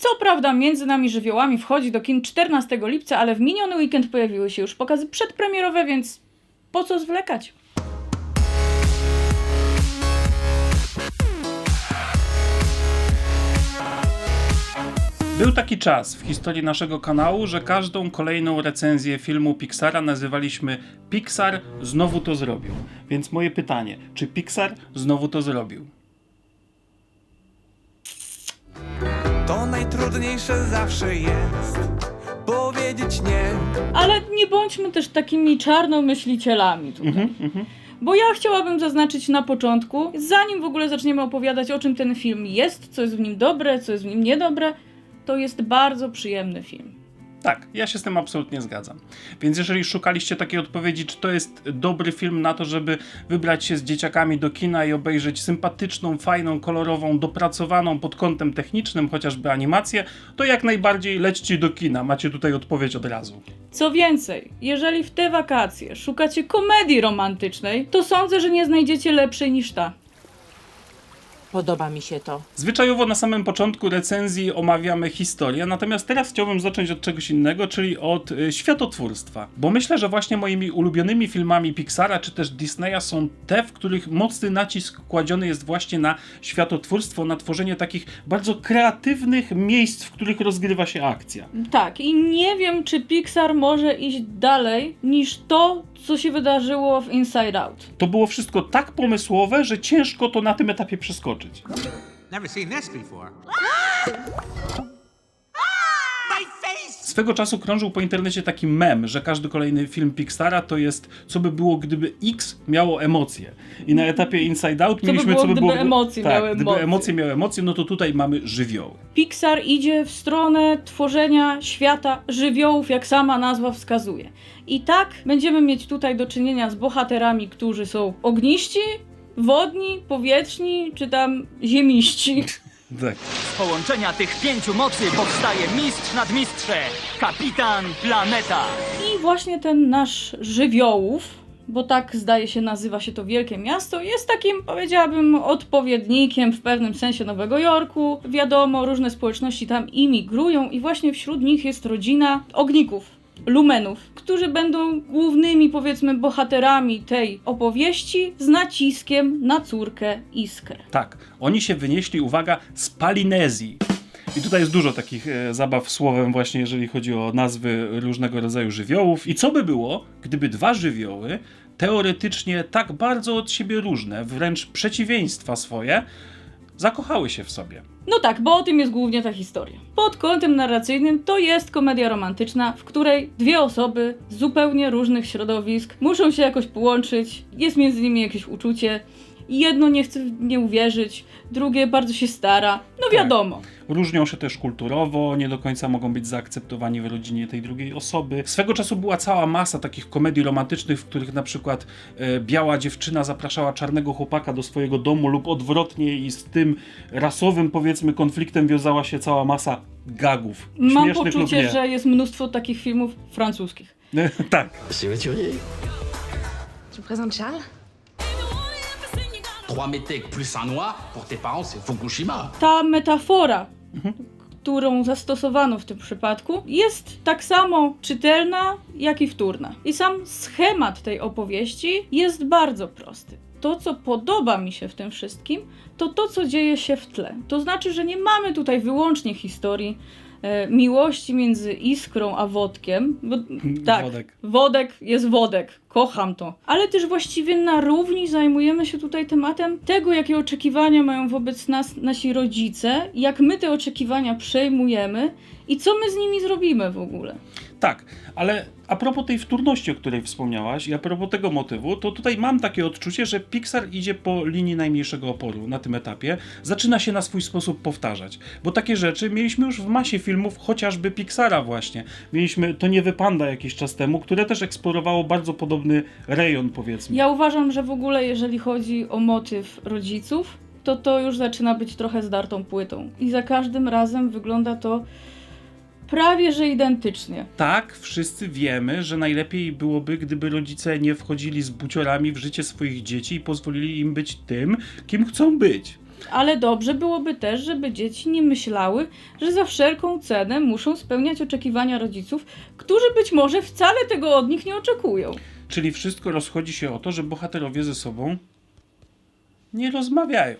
Co prawda między nami żywiołami wchodzi do kin 14 lipca, ale w miniony weekend pojawiły się już pokazy przedpremierowe, więc po co zwlekać? Był taki czas w historii naszego kanału, że każdą kolejną recenzję filmu Pixara nazywaliśmy Pixar znowu to zrobił. Więc moje pytanie, czy Pixar znowu to zrobił? To najtrudniejsze zawsze jest powiedzieć nie. Ale nie bądźmy też takimi czarnomyślicielami tutaj. Bo ja chciałabym zaznaczyć na początku, zanim w ogóle zaczniemy opowiadać o czym ten film jest, co jest w nim dobre, co jest w nim niedobre, to jest bardzo przyjemny film. Tak, ja się z tym absolutnie zgadzam. Więc jeżeli szukaliście takiej odpowiedzi, czy to jest dobry film na to, żeby wybrać się z dzieciakami do kina i obejrzeć sympatyczną, fajną, kolorową, dopracowaną pod kątem technicznym, chociażby animację, to jak najbardziej lećcie do kina. Macie tutaj odpowiedź od razu. Co więcej, jeżeli w te wakacje szukacie komedii romantycznej, to sądzę, że nie znajdziecie lepszej niż ta. Podoba mi się to. Zwyczajowo na samym początku recenzji omawiamy historię, natomiast teraz chciałbym zacząć od czegoś innego, czyli od y, światotwórstwa. Bo myślę, że właśnie moimi ulubionymi filmami Pixara czy też Disneya są te, w których mocny nacisk kładziony jest właśnie na światotwórstwo, na tworzenie takich bardzo kreatywnych miejsc, w których rozgrywa się akcja. Tak, i nie wiem, czy Pixar może iść dalej niż to, co się wydarzyło w Inside Out. To było wszystko tak pomysłowe, że ciężko to na tym etapie przeskoczyć. Never seen this before. Swego czasu krążył po internecie taki mem, że każdy kolejny film Pixara to jest co by było, gdyby X miało emocje. I na etapie Inside Out by mieliśmy było, co by gdyby było. emocje tak, miały gdyby emocje. emocje miały emocje, no to tutaj mamy żywioły. Pixar idzie w stronę tworzenia świata żywiołów, jak sama nazwa wskazuje. I tak będziemy mieć tutaj do czynienia z bohaterami, którzy są ogniści, wodni, powietrzni czy tam ziemiści. Tak. Z połączenia tych pięciu mocy powstaje mistrz nad mistrze, kapitan planeta. I właśnie ten nasz żywiołów, bo tak zdaje się nazywa się to wielkie miasto, jest takim, powiedziałabym, odpowiednikiem w pewnym sensie Nowego Jorku. Wiadomo, różne społeczności tam imigrują i właśnie wśród nich jest rodzina ogników. Lumenów, którzy będą głównymi, powiedzmy, bohaterami tej opowieści z naciskiem na córkę Iskrę. tak, oni się wynieśli, uwaga, z Palinezji. I tutaj jest dużo takich e, zabaw słowem właśnie, jeżeli chodzi o nazwy różnego rodzaju żywiołów. I co by było, gdyby dwa żywioły, teoretycznie tak bardzo od siebie różne, wręcz przeciwieństwa swoje, zakochały się w sobie. No tak, bo o tym jest głównie ta historia. Pod kątem narracyjnym to jest komedia romantyczna, w której dwie osoby z zupełnie różnych środowisk muszą się jakoś połączyć, jest między nimi jakieś uczucie. Jedno nie chce w nie uwierzyć, drugie bardzo się stara. No wiadomo. Różnią się też kulturowo, nie do końca mogą być zaakceptowani w rodzinie tej drugiej osoby. Swego czasu była cała masa takich komedii romantycznych, w których na przykład e, biała dziewczyna zapraszała czarnego chłopaka do swojego domu lub odwrotnie i z tym rasowym powiedzmy konfliktem wiązała się cała masa gagów. Mam Śmiesznych lub poczucie, nie. że jest mnóstwo takich filmów francuskich. tak. Tu présentes Charles Trois métèques plus un noir, pour tes parents, c'est Fukushima. ta metafora, którą zastosowano w tym przypadku, jest tak samo czytelna, jak i wtórna. I sam schemat tej opowieści jest bardzo prosty. To, co podoba mi się w tym wszystkim, to to, co dzieje się w tle. To znaczy, że nie mamy tutaj wyłącznie historii miłości między iskrą a wodkiem. Bo, tak, Wodek. wodek jest wodek. Kocham to. Ale też właściwie na równi zajmujemy się tutaj tematem tego, jakie oczekiwania mają wobec nas nasi rodzice, jak my te oczekiwania przejmujemy i co my z nimi zrobimy w ogóle. Tak, ale a propos tej wtórności, o której wspomniałaś, i a propos tego motywu, to tutaj mam takie odczucie, że Pixar idzie po linii najmniejszego oporu na tym etapie. Zaczyna się na swój sposób powtarzać. Bo takie rzeczy mieliśmy już w masie filmów, chociażby Pixara właśnie. Mieliśmy To nie wypanda jakiś czas temu, które też eksplorowało bardzo podobny rejon, powiedzmy. Ja uważam, że w ogóle jeżeli chodzi o motyw rodziców, to to już zaczyna być trochę zdartą płytą. I za każdym razem wygląda to prawie że identycznie. Tak, wszyscy wiemy, że najlepiej byłoby, gdyby rodzice nie wchodzili z buciorami w życie swoich dzieci i pozwolili im być tym, kim chcą być. Ale dobrze byłoby też, żeby dzieci nie myślały, że za wszelką cenę muszą spełniać oczekiwania rodziców, którzy być może wcale tego od nich nie oczekują. Czyli wszystko rozchodzi się o to, że bohaterowie ze sobą nie rozmawiają.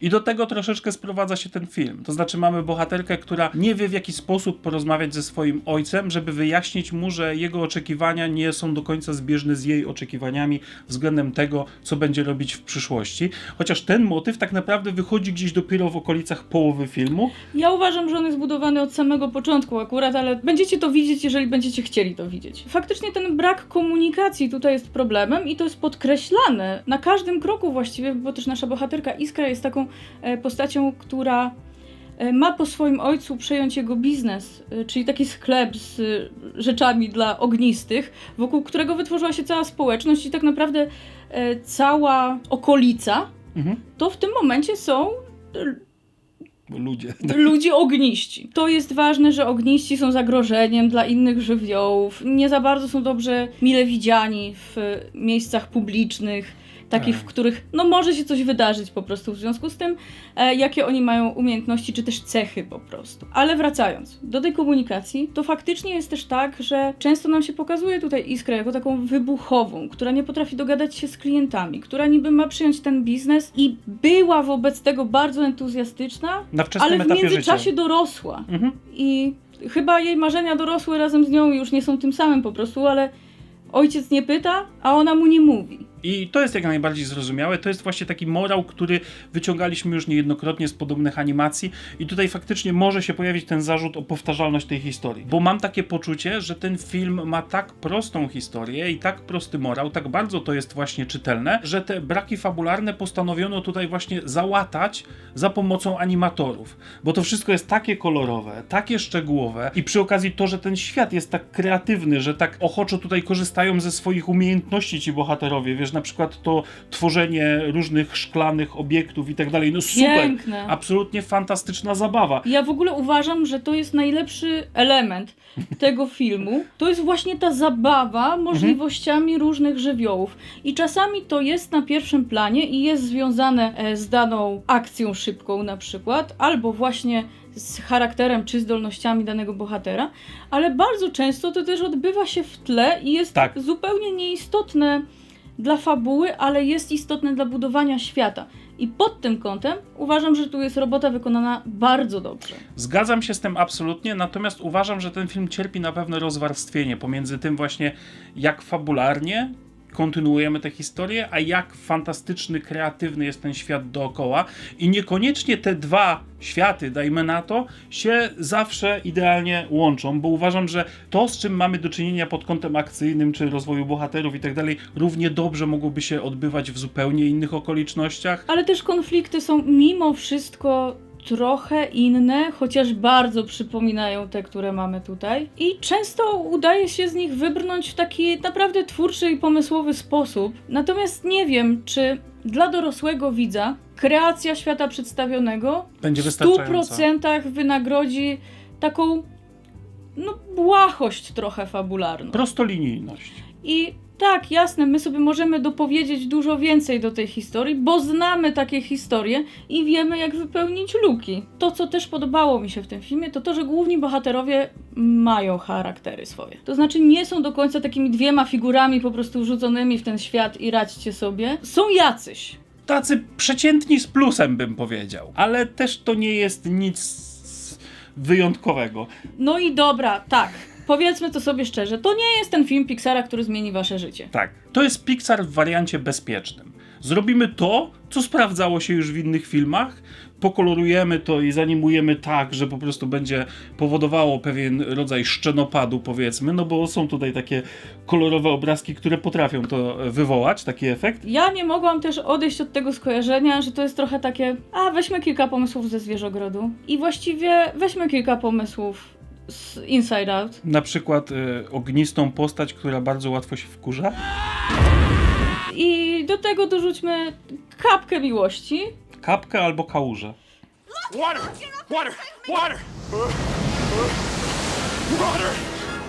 I do tego troszeczkę sprowadza się ten film. To znaczy, mamy bohaterkę, która nie wie w jaki sposób porozmawiać ze swoim ojcem, żeby wyjaśnić mu, że jego oczekiwania nie są do końca zbieżne z jej oczekiwaniami względem tego, co będzie robić w przyszłości. Chociaż ten motyw tak naprawdę wychodzi gdzieś dopiero w okolicach połowy filmu. Ja uważam, że on jest budowany od samego początku akurat, ale będziecie to widzieć, jeżeli będziecie chcieli to widzieć. Faktycznie ten brak komunikacji tutaj jest problemem i to jest podkreślane na każdym kroku właściwie, bo też nasza bohaterka Iskra jest taką e, postacią, która e, ma po swoim ojcu przejąć jego biznes, e, czyli taki sklep z rzeczami dla ognistych, wokół którego wytworzyła się cała społeczność i tak naprawdę cała okolica, Mhm. to w tym momencie są ludzie. ludzie ogniści. To jest ważne, że ogniści są zagrożeniem dla innych żywiołów. Nie za bardzo są dobrze mile widziani w miejscach publicznych, takich, w Tak. których no może się coś wydarzyć po prostu w związku z tym, e, jakie oni mają umiejętności, czy też cechy po prostu. Ale wracając do tej komunikacji, to faktycznie jest też tak, że często nam się pokazuje tutaj Iskrę jako taką wybuchową, która nie potrafi dogadać się z klientami, która niby ma przyjąć ten biznes i była wobec tego bardzo entuzjastyczna, Na wczesnym ale w etapie międzyczasie życia. dorosła. Mhm. I chyba jej marzenia dorosłe razem z nią już nie są tym samym po prostu, ale ojciec nie pyta, a ona mu nie mówi. I to jest jak najbardziej zrozumiałe. To jest właśnie taki morał, który wyciągaliśmy już niejednokrotnie z podobnych animacji. I tutaj faktycznie może się pojawić ten zarzut o powtarzalność tej historii. Bo mam takie poczucie, że ten film ma tak prostą historię i tak prosty morał, tak bardzo to jest właśnie czytelne, że te braki fabularne postanowiono tutaj właśnie załatać za pomocą animatorów. Bo to wszystko jest takie kolorowe, takie szczegółowe i przy okazji to, że ten świat jest tak kreatywny, że tak ochoczo tutaj korzystają ze swoich umiejętności ci bohaterowie, wiesz, na przykład to tworzenie różnych szklanych obiektów i tak dalej, no super, Piękne. absolutnie fantastyczna zabawa. Ja w ogóle uważam, że to jest najlepszy element tego filmu. To jest właśnie ta zabawa możliwościami różnych żywiołów. I czasami to jest na pierwszym planie i jest związane e, z daną akcją szybką na przykład, albo właśnie z charakterem czy zdolnościami danego bohatera, ale bardzo często to też odbywa się w tle i jest Tak. zupełnie nieistotne dla fabuły, ale jest istotne dla budowania świata. I pod tym kątem uważam, że tu jest robota wykonana bardzo dobrze. Zgadzam się z tym absolutnie, natomiast uważam, że ten film cierpi na pewne rozwarstwienie pomiędzy tym właśnie, jak fabularnie kontynuujemy tę historię, a jak fantastyczny, kreatywny jest ten świat dookoła. I niekoniecznie te dwa światy, dajmy na to, się zawsze idealnie łączą, bo uważam, że to, z czym mamy do czynienia pod kątem akcyjnym, czy rozwoju bohaterów i tak dalej, równie dobrze mogłoby się odbywać w zupełnie innych okolicznościach. Ale też konflikty są mimo wszystko trochę inne, chociaż bardzo przypominają te, które mamy tutaj. I często udaje się z nich wybrnąć w taki naprawdę twórczy i pomysłowy sposób. Natomiast nie wiem, czy dla dorosłego widza kreacja świata przedstawionego Będzie w wystarczająca. 100% wynagrodzi taką no błahość trochę fabularną. Prostolinijność. I tak, jasne, my sobie możemy dopowiedzieć dużo więcej do tej historii, bo znamy takie historie i wiemy, jak wypełnić luki. To, co też podobało mi się w tym filmie, to to, że główni bohaterowie mają charaktery swoje. To znaczy, nie są do końca takimi dwiema figurami po prostu rzuconymi w ten świat i radźcie sobie. Są jacyś. tacy przeciętni z plusem, bym powiedział. Ale też to nie jest nic wyjątkowego. No i dobra, tak. Powiedzmy to sobie szczerze, to nie jest ten film Pixara, który zmieni wasze życie. Tak. To jest Pixar w wariancie bezpiecznym. Zrobimy to, co sprawdzało się już w innych filmach, pokolorujemy to i zanimujemy tak, że po prostu będzie powodowało pewien rodzaj szczenopadu, powiedzmy, no bo są tutaj takie kolorowe obrazki, które potrafią to wywołać, taki efekt. Ja nie mogłam też odejść od tego skojarzenia, że to jest trochę takie, a weźmy kilka pomysłów ze Zwierzogrodu i właściwie weźmy kilka pomysłów z Inside Out. Na przykład y, ognistą postać, która bardzo łatwo się wkurza. I do tego dorzućmy kapkę miłości. Kapkę albo kałużę. Water! Water! Water! Water!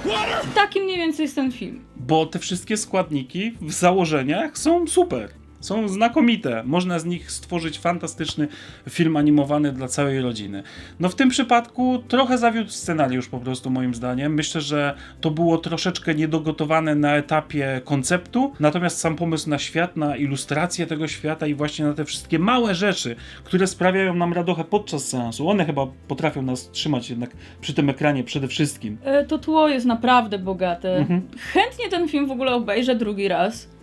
Water! Taki mniej więcej jest ten film. bo te wszystkie składniki w założeniach są super. Są znakomite. Można z nich stworzyć fantastyczny film animowany dla całej rodziny. No w tym przypadku trochę zawiódł scenariusz po prostu moim zdaniem. Myślę, że to było troszeczkę niedogotowane na etapie konceptu, natomiast sam pomysł na świat, na ilustrację tego świata i właśnie na te wszystkie małe rzeczy, które sprawiają nam radochę podczas seansu, one chyba potrafią nas trzymać jednak przy tym ekranie przede wszystkim. E, To tło jest naprawdę bogate. Mhm. Chętnie ten film w ogóle obejrzę drugi raz.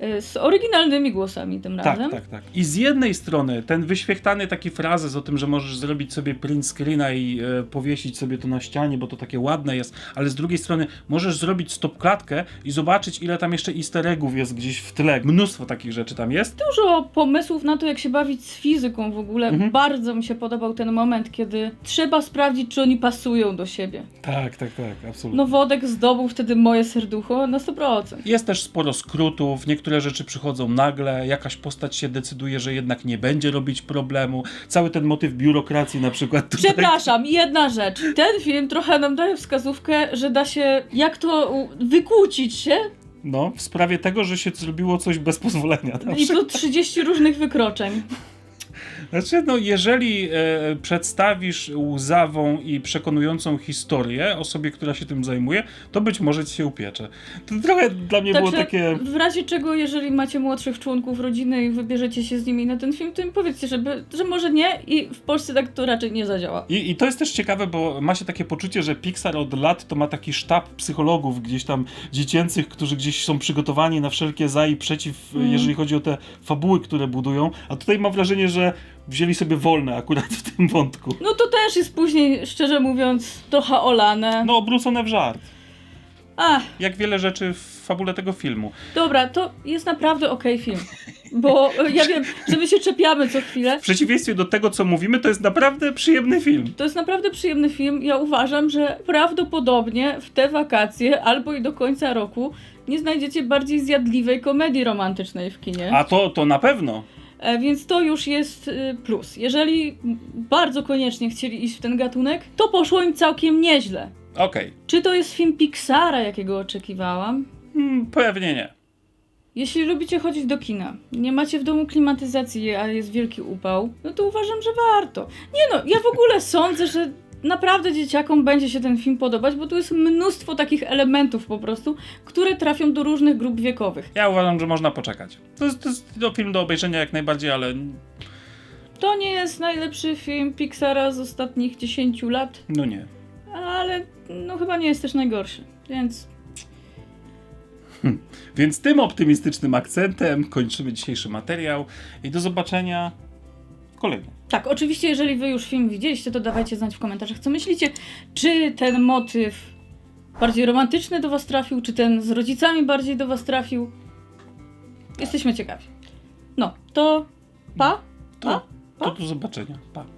E, Z oryginalnymi głosami tym razem. Tak, tak, tak. I z jednej strony ten wyświechtany taki frazes o tym, że możesz zrobić sobie print screena i e, powiesić sobie to na ścianie, bo to takie ładne jest, ale z drugiej strony możesz zrobić stopklatkę i zobaczyć, ile tam jeszcze easter eggów jest gdzieś w tle. Mnóstwo takich rzeczy tam jest. Dużo pomysłów na to, jak się bawić z fizyką w ogóle. Mhm. Bardzo mi się podobał ten moment, kiedy trzeba sprawdzić, czy oni pasują do siebie. Tak, tak, tak, absolutnie. No Wodek zdobył wtedy moje serducho na 100%. Jest też sporo skrótów, niektóre rzeczy przychodzą nagle, jakaś postać się decyduje, że jednak nie będzie robić problemu. Cały ten motyw biurokracji na przykład tutaj. Przepraszam, jedna rzecz. Ten film trochę nam daje wskazówkę, że da się, jak to wykłócić się No, w sprawie tego, że się zrobiło coś bez pozwolenia. I to 30 różnych wykroczeń. Znaczy, no, jeżeli e, przedstawisz łzawą i przekonującą historię osobie, która się tym zajmuje, to być może ci się upiecze. To trochę dla mnie było takie. w razie czego, jeżeli macie młodszych członków rodziny i wybierzecie się z nimi na ten film, to im powiedzcie, żeby, że może nie i w Polsce tak to raczej nie zadziała. I, I to jest też ciekawe, bo ma się takie poczucie, że Pixar od lat to ma taki sztab psychologów gdzieś tam dziecięcych, którzy gdzieś są przygotowani na wszelkie za i przeciw, Mm. jeżeli chodzi o te fabuły, które budują. A tutaj mam wrażenie, że wzięli sobie wolne akurat w tym wątku. No to też jest później, szczerze mówiąc, trochę olane. No, obrócone w żart. Ach, Jak wiele rzeczy w fabule tego filmu. dobra, to jest naprawdę okej film. Bo e, ja wiem, że my się czepiamy co chwilę. W przeciwieństwie do tego, co mówimy, to jest naprawdę przyjemny film. To jest naprawdę przyjemny film. Ja uważam, że prawdopodobnie w te wakacje albo i do końca roku nie znajdziecie bardziej zjadliwej komedii romantycznej w kinie. A to, to na pewno. E, Więc to już jest y, plus. Jeżeli bardzo koniecznie chcieli iść w ten gatunek, to poszło im całkiem nieźle. Okej. Czy to jest film Pixara, jakiego oczekiwałam? Hmm, pewnie nie. Jeśli lubicie chodzić do kina, nie macie w domu klimatyzacji, a jest wielki upał, no to uważam, że warto. Nie no, ja w ogóle sądzę, że naprawdę dzieciakom będzie się ten film podobać, bo tu jest mnóstwo takich elementów po prostu, które trafią do różnych grup wiekowych. Ja uważam, że można poczekać. To jest, to jest film do obejrzenia jak najbardziej, ale To nie jest najlepszy film Pixara z ostatnich 10 lat, no nie. ale no chyba nie jest też najgorszy, więc Więc tym optymistycznym akcentem kończymy dzisiejszy materiał i do zobaczenia w kolejnym. Tak, oczywiście, jeżeli wy już film widzieliście, to dawajcie znać w komentarzach, co myślicie. Czy ten motyw bardziej romantyczny do was trafił, czy ten z rodzicami bardziej do was trafił? Jesteśmy ciekawi. No, to pa? To, Pa? to do zobaczenia. Pa.